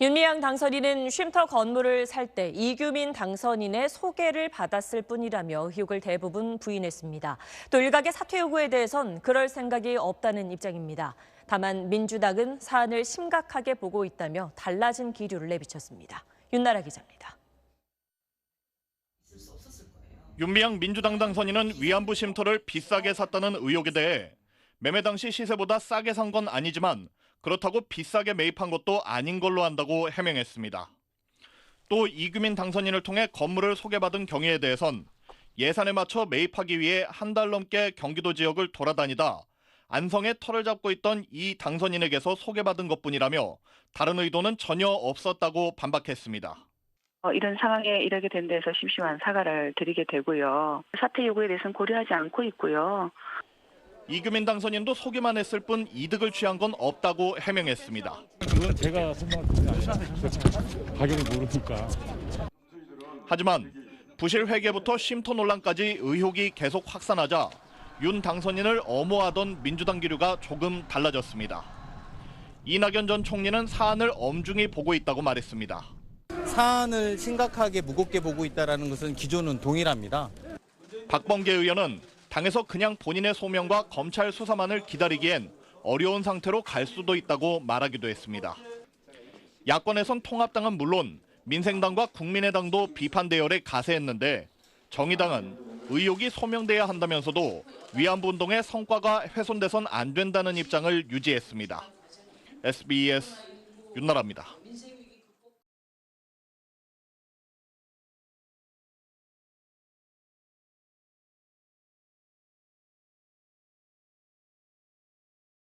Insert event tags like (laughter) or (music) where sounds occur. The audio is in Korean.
윤미향 당선인은 쉼터 건물을 살 때 이규민 당선인의 소개를 받았을 뿐이라며 의혹을 대부분 부인했습니다. 또 일각의 사퇴 요구에 대해선 그럴 생각이 없다는 입장입니다. 다만 민주당은 사안을 심각하게 보고 있다며 달라진 기류를 내비쳤습니다. 윤나라 기자입니다. 윤미향 민주당 당선인은 위안부 쉼터를 비싸게 샀다는 의혹에 대해 매매 당시 시세보다 싸게 산 건 아니지만 그렇다고 비싸게 매입한 것도 아닌 걸로 한다고 해명했습니다. 또 이규민 당선인을 통해 건물을 소개받은 경위에 대해선 예산에 맞춰 매입하기 위해 한 달 넘게 경기도 지역을 돌아다니다 안성에 터를 잡고 있던 이 당선인에게서 소개받은 것뿐이라며 다른 의도는 전혀 없었다고 반박했습니다. 어, 이런 상황에 이르게 된 데서 심심한 사과를 드리게 되고요. 사퇴 요구에 대해서는 고려하지 않고 있고요. 이규민 당선인도 소개만 했을 뿐 이득을 취한 건 없다고 해명했습니다. 그건 제가 아니라 (laughs) 가격을 모르니까. 하지만 부실 회계부터 쉼터 논란까지 의혹이 계속 확산하자 윤 당선인을 엄호하던 민주당 기류가 조금 달라졌습니다. 이낙연 전 총리는 사안을 엄중히 보고 있다고 말했습니다. 사안을 심각하게 무겁게 보고 있다는 것은 기존은 동일합니다. 박범계 의원은 당에서 그냥 본인의 소명과 검찰 수사만을 기다리기엔 어려운 상태로 갈 수도 있다고 말하기도 했습니다. 야권에선 통합당은 물론 민생당과 국민의당도 비판 대열에 가세했는데 정의당은 의혹이 소명돼야 한다면서도 위안부 운동의 성과가 훼손돼선 안 된다는 입장을 유지했습니다. SBS 윤나라입니다.